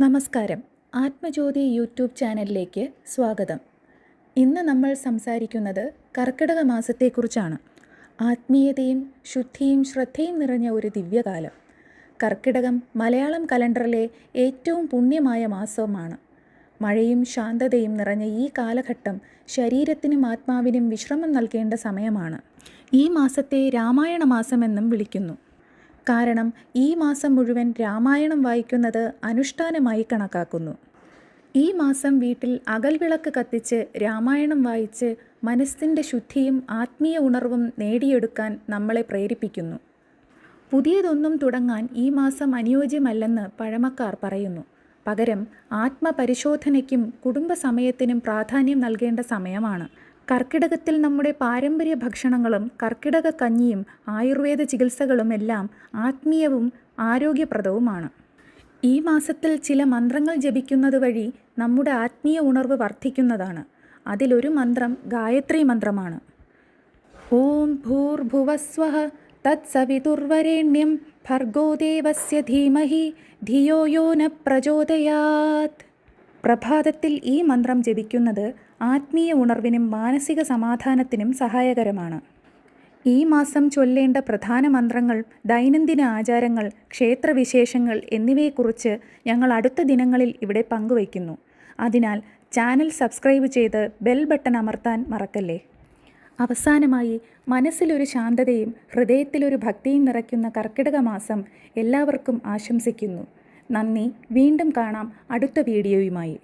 നമസ്കാരം. ആത്മജ്യോതി യൂട്യൂബ് ചാനലിലേക്ക് സ്വാഗതം. ഇന്ന് നമ്മൾ സംസാരിക്കുന്നത് കർക്കിടക മാസത്തെക്കുറിച്ചാണ്. ആത്മീയതയും ശുദ്ധിയും ശ്രദ്ധയും നിറഞ്ഞ ഒരു ദിവ്യകാലം. കർക്കിടകം മലയാളം കലണ്ടറിലെ ഏറ്റവും പുണ്യമായ മാസവുമാണ് മഴയും ശാന്തതയും നിറഞ്ഞ ഈ കാലഘട്ടം ശരീരത്തിനും ആത്മാവിനും വിശ്രമം നൽകേണ്ട സമയമാണ്. ഈ മാസത്തെ രാമായണ മാസമെന്നും വിളിക്കുന്നു. കാരണം ഈ മാസം മുഴുവൻ രാമായണം വായിക്കുന്നത് അനുഷ്ഠാനമായി കണക്കാക്കുന്നു. ഈ മാസം വീട്ടിൽ അകൽവിളക്ക് കത്തിച്ച് രാമായണം വായിച്ച് മനസ്സിന്റെ ശുദ്ധിയും ആത്മീയ ഉണർവും നേടിയെടുക്കാൻ നമ്മളെ പ്രേരിപ്പിക്കുന്നു. പുതിയതൊന്നും തുടങ്ങാൻ ഈ മാസം അനുയോജ്യമല്ലെന്ന് പഴമക്കാർ പറയുന്നു. പകരം ആത്മപരിശോധനയ്ക്കും കുടുംബസമയത്തിനും പ്രാധാന്യം നൽകേണ്ട സമയമാണ്. കർക്കിടകത്തിൽ നമ്മുടെ പാരമ്പര്യ ഭക്ഷണങ്ങളും കർക്കിടക കഞ്ഞിയും ആയുർവേദ ചികിത്സകളും എല്ലാം ആത്മീയവും ആരോഗ്യപ്രദവുമാണ്. ഈ മാസത്തിൽ ചില മന്ത്രങ്ങൾ ജപിക്കുന്നത് വഴി നമ്മുടെ ആത്മീയ ഉണർവ് വർദ്ധിക്കുന്നതാണ്. അതിലൊരു മന്ത്രം ഗായത്രി മന്ത്രമാണ്. ഓം ഭൂർഭുവസ്വഹ തത്സവിതുർവരേണ്യം ഭർഗോ ദേവസ്യ ധീമഹി ധിയോ യോ ന പ്രചോദയാത്. പ്രഭാതത്തിൽ ഈ മന്ത്രം ജപിക്കുന്നത് ആത്മീയ ഉണർവിനും മാനസിക സമാധാനത്തിനും സഹായകരമാണ്. ഈ മാസം ചൊല്ലേണ്ട പ്രധാന മന്ത്രങ്ങൾ ദൈനംദിന ആചാരങ്ങൾ ക്ഷേത്രവിശേഷങ്ങൾ എന്നിവയെക്കുറിച്ച് ഞങ്ങൾ അടുത്ത ദിനങ്ങളിൽ ഇവിടെ പങ്കുവയ്ക്കുന്നു. അതിനാൽ ചാനൽ സബ്സ്ക്രൈബ് ചെയ്ത് ബെൽ ബട്ടൺ അമർത്താൻ മറക്കല്ലേ? അവസാനമായി മനസ്സിലൊരു ശാന്തതയും ഹൃദയത്തിലൊരു ഭക്തിയും നിറയ്ക്കുന്ന കർക്കിടക മാസം എല്ലാവർക്കും ആശംസിക്കുന്നു. നന്ദി. വീണ്ടും കാണാം അടുത്ത വീഡിയോയുമായി.